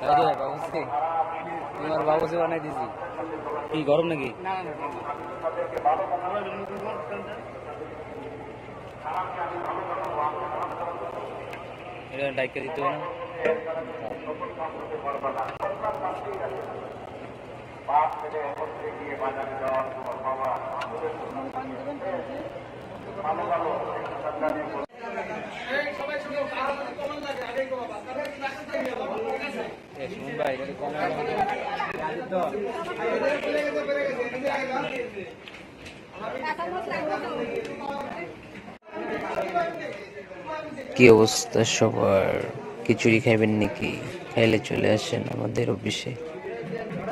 তাই রে বাবুসি তোমার বাবুসি বানাই দিছি। কি গরম নাকি? না না এটা ডাইকে দিতে হবে না? এ শুনুন ভাই এটা কম কি অবস্থা সবার? খিচুড়ি খাইবেন নাকি? খাইলে চলে আসেন আমাদের অফিসে।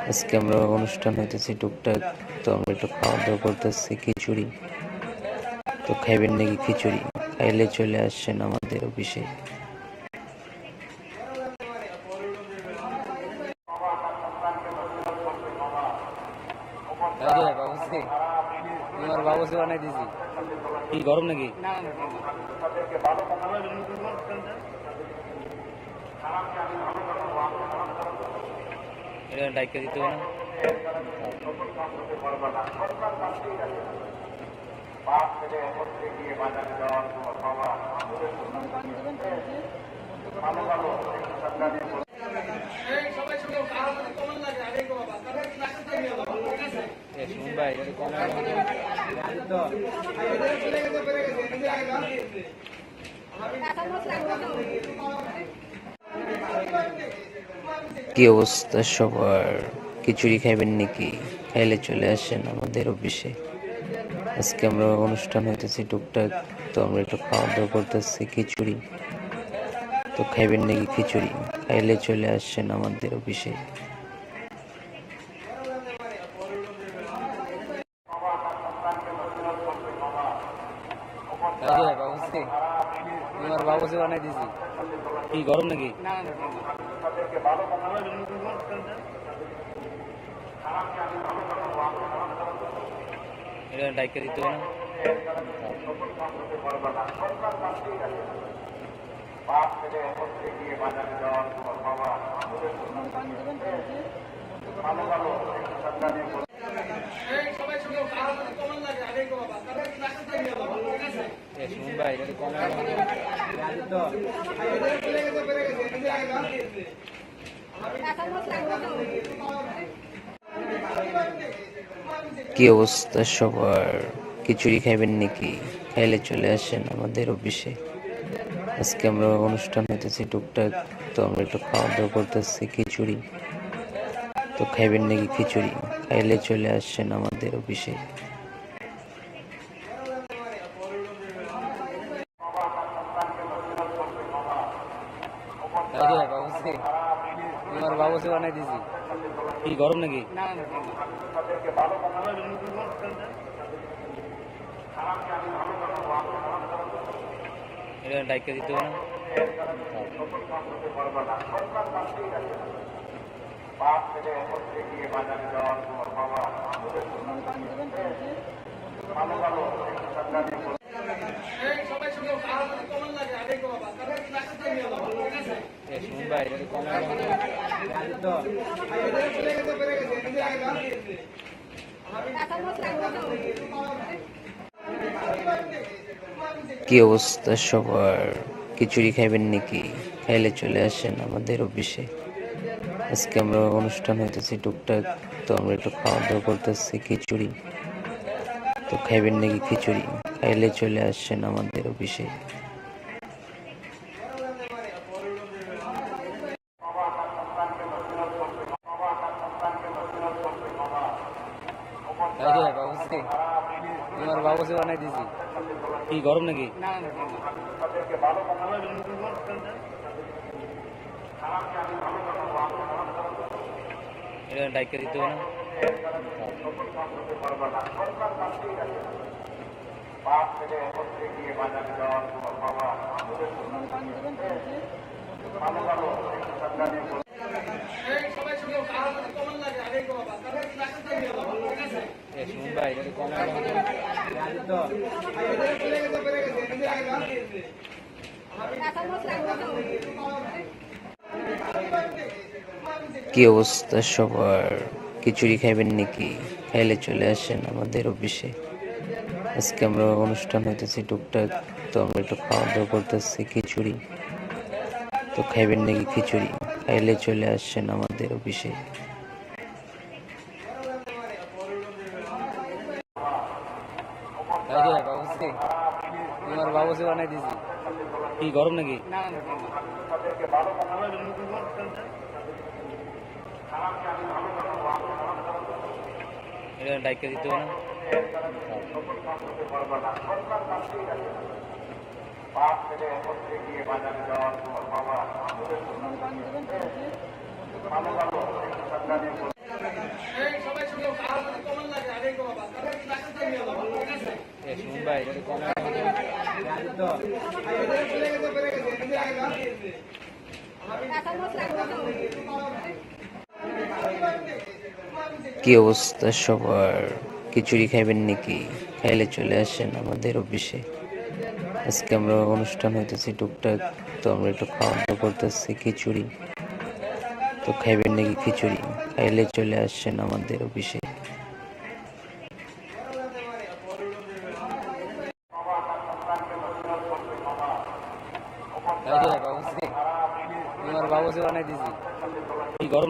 আজকে আমরা অনুষ্ঠান হইতেছি টুকটাক, তো আমরা একটু খাওয়া দাওয়া করতেছি, খিচুড়ি। তো খাইবেন নাকি খিচুড়ি? খাইলে চলে আসেন আমাদের অফিসে বাবুসি তোমার বাবুসি বানাই দিছি কি গরম নাকি? না না এটা ডাইকে দিতে হবে না? ভাই। কি অবস্থা সবার? খিচুড়ি খাইবেন নাকি? খাইলে চলে আসেন আমাদের অফিসে। আজকে আমরা অনুষ্ঠান হইতেছি টুকটাক, তো আমরা একটু খাওয়া দাওয়া করতেছি, খিচুড়ি। তো খাইবেন নাকি খিচুড়ি? খাইলে চলে আসেন আমাদের অফিসে বাবুসি তোমার বাবুসি বানাই দিছি কি গরম নাকি? না না এটা ডাইকে দিতে হবে শুনুন ভাই এটা কম কি অবস্থা সবার? খিচুড়ি খাইবেন নাকি? খাইলে চলে আসেন আমাদের অফিসে। আজকে আমরা অনুষ্ঠান হইতেছি টুকটাক, তো আমরা একটু খাওয়া দাওয়া করতেছি খিচুড়ি। তো খাইবেন নাকি খিচুড়ি? খাইলে চলে আসছেন আমাদের অফিসে বাবুসি তোমার বাবুসি বানাই দিছি কি গরম নাকি? ডাইকে দিতে হবে কি অবস্থা সবার? খিচুড়ি খাইবেন নাকি? খাইলে চলে আসেন আমাদের অফিসে। আজকে আমরা অনুষ্ঠান হইতেছি টুকটাক, তো আমরা একটু খাওয়া দাওয়া করতেছি, খিচুড়ি। তো খাইবেন নাকি খিচুড়ি? খাইলে চলে আসেন আমাদের অফিসে বাবুসি বাবুসি বানাই দিছি কি গরম নাকি? না না এটা ডাইকে দিতে হবে না? এ শুনুন ভাই কম কি অবস্থা সবার? খিচুড়ি খাইবেন নাকি? খাইলে চলে আসেন আমাদের অফিসে। আজকে আমরা অনুষ্ঠান হইতেছি টুকটাক, তো আমরা একটু খাওয়া দাওয়া করতেছি খিচুড়ি। তো খাইবেন নাকি খিচুড়ি? খাইলে চলে আসছেন আমাদের অফিসে এই যে বাবুসি তোমার বাবুসি বানাই দিছি কি গরম নাকি? ডাইকে দিতে হবে না? কি অবস্থা সবার? খিচুড়ি খাইবেন নাকি? খাইলে চলে আসেন আমাদের অফিসে। আজকে আমরা অনুষ্ঠান হইতেছি টুকটাক, তো আমরা একটু খাওয়া দাওয়া করতেছি খিচুড়ি। তো খাইবেন নাকি খিচুড়ি? খাইলে চলে আসেন আমাদের অফিসে এই যে বাবুসি তোমার বাবুসি বানাই দিছি কি গরম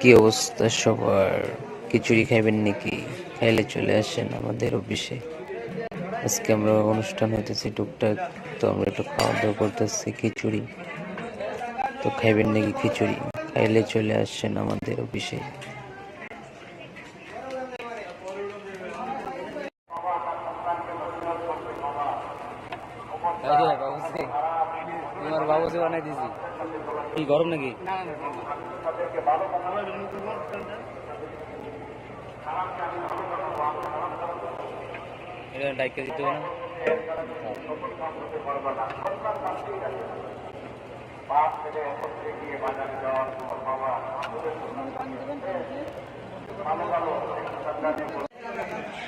কি অবস্থা সবার? খিচুড়ি খাইবেন নাকি? খাইলে চলে আসেন আমাদের অফিসে। আজকে আমরা অনুষ্ঠান হইতেছি টুকটাক, তো আমরা একটু খাওয়া দাওয়া করতেছি খিচুড়ি। তো খাইবেন নাকি খিচুড়ি? খাইলে চলে আসেন আমাদের অফিসে। এই যে বাবুসি। তোমার বাবুসি বানাই দিছি। কি, গরম নাকি? এটা ডাইকে দিতে হবে না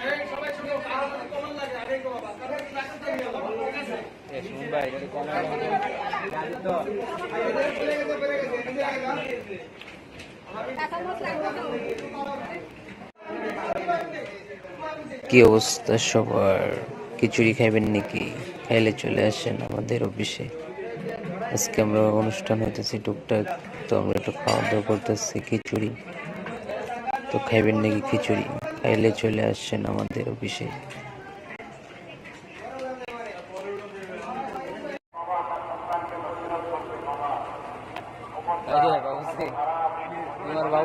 এ শুনুন ভাই এটা কম কি অবস্থা সবার? খিচুড়ি খাইবেন নাকি? খাইলে চলে আসেন আমাদের অফিসে। আজকে আমরা অনুষ্ঠান হইতেছি টুকটাক, তো আমরা একটু খাওয়া দাওয়া করতেছি, খিচুড়ি। তো খাইবেন নাকি খিচুড়ি? খাইলে চলে আসেন আমাদের অফিসে।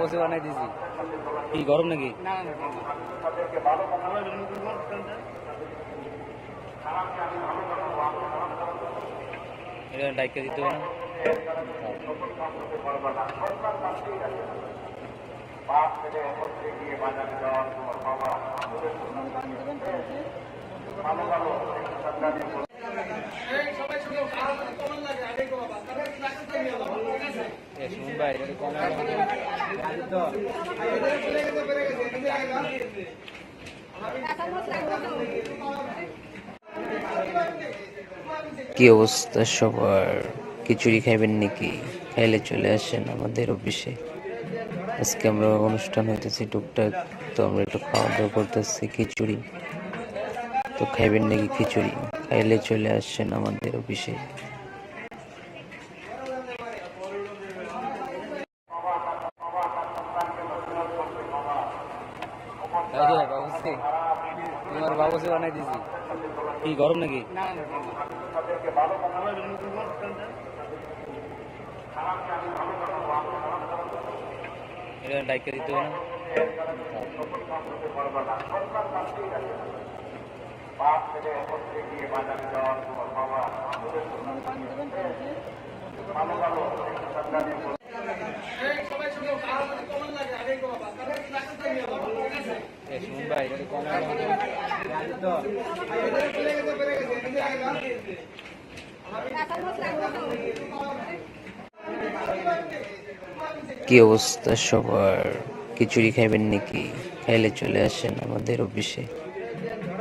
তোমার বানাই দিছি কি গরম নাকি? এটা ডাইকে দিতে হবে না? কি অবস্থা সবার? খিচুড়ি খাইবেন নাকি? খাইলে চলে আসেন আমাদের অফিসে। আজকে আমরা অনুষ্ঠান হইতেছি টুকটাক, তো আমরা একটু খাওয়া দাওয়া করতেছি খিচুড়ি। তো খাইবেন নাকি খিচুড়ি? খাইলে চলে আসেন আমাদের অফিসে এই যে বাবুসি তোমার বাবুসি বানাই দিছি কি গরম নাকি এটা ডাইকে দিতে হবে না এ শুনুন ভাই এটা কম কি অবস্থা সবার? খিচুড়ি খাইবেন নাকি? খাইলে চলে আসেন আমাদের অফিসে।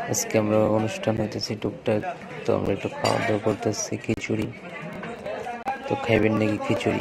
আজকে আমরা অনুষ্ঠান হইতেছি টুকটাক, তো আমরা একটু খাওয়া দাওয়া করতেছি খিচুড়ি। তো খাইবেন নাকি খিচুড়ি?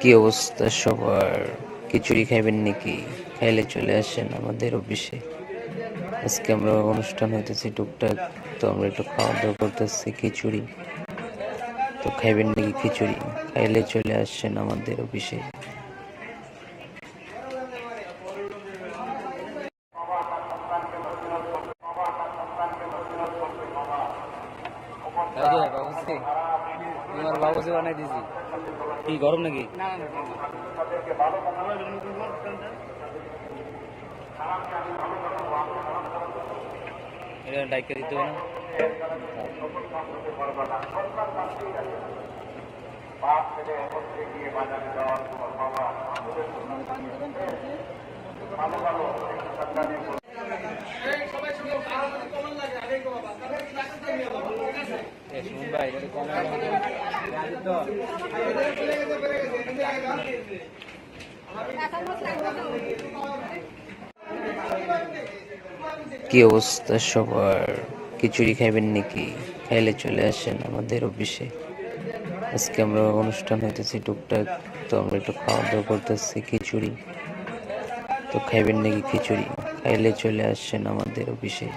কি অবস্থা সবার? খিচুড়ি খাইবেন নাকি? খাইলে চলে আসেন আমাদের অফিসে। আজকে আমরা অনুষ্ঠান হইতেছি টুকটাক, তো আমরা একটু খাওয়া দাওয়া করতেছি, খিচুড়ি। তো খাইবেন নাকি খিচুড়ি? খাইলে চলে আসছেন আমাদের অফিসে। কি, গরম নাকি? এটা ডাইকা দিতে হবে না এ শুনুন ভাই এটা কম কি অবস্থা সবার? খিচুড়ি খাইবেন নাকি? খাইলে চলে আসেন আমাদের অফিসে। আজকে আমরা অনুষ্ঠান হইতেছি টুকটাক, তো আমরা একটু খাওয়া দাওয়া করতেছি খিচুড়ি। তো খাইবেন নাকি খিচুড়ি? খাইলে চলে আসছেন আমাদের অফিসে।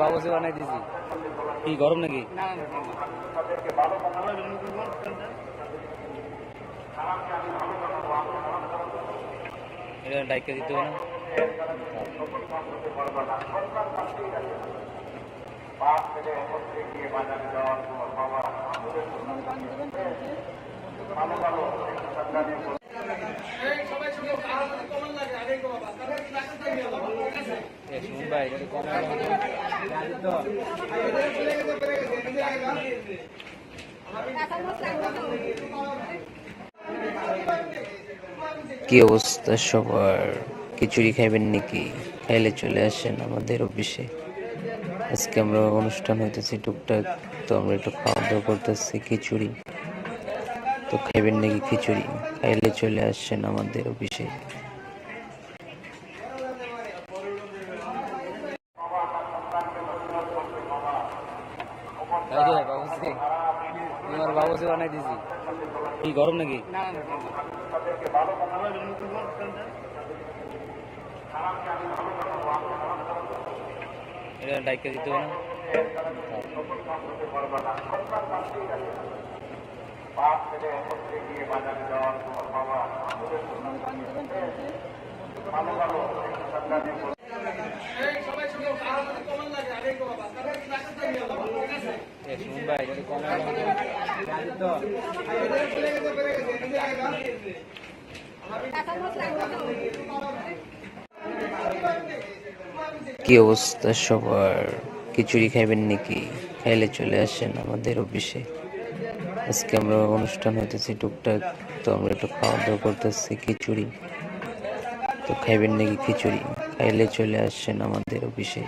বাবুসি বানাই দিছি। কি গরম নাকি? এটা ডাইকা দিতে হবে না? এটা কম কি অবস্থা সবার? খিচুড়ি খাইবেন নাকি? খাইলে চলে আসেন আমাদের অফিসে। আজকে আমরা অনুষ্ঠান হইতেছি টুকটাক, তো আমরা একটু খাওয়া দাওয়া করতেছি, খিচুড়ি। তো খাইবেন নাকি খিচুড়ি? খাইলে চলে আসছেন আমাদের অফিসে। কি গরম নাকি এটা ডাইকা দিতে হবে না কি অবস্থা সবার? খিচুড়ি খাইবেন নাকি? খাইলে চলে আসেন আমাদের অফিসে। আজকে আমরা অনুষ্ঠান হইতেছি টুকটাক, তো আমরা একটু খাওয়া দাওয়া করতেছি, খিচুড়ি। তো খাইবেন নাকি খিচুড়ি? খাইলে চলে আসছেন আমাদের অফিসে।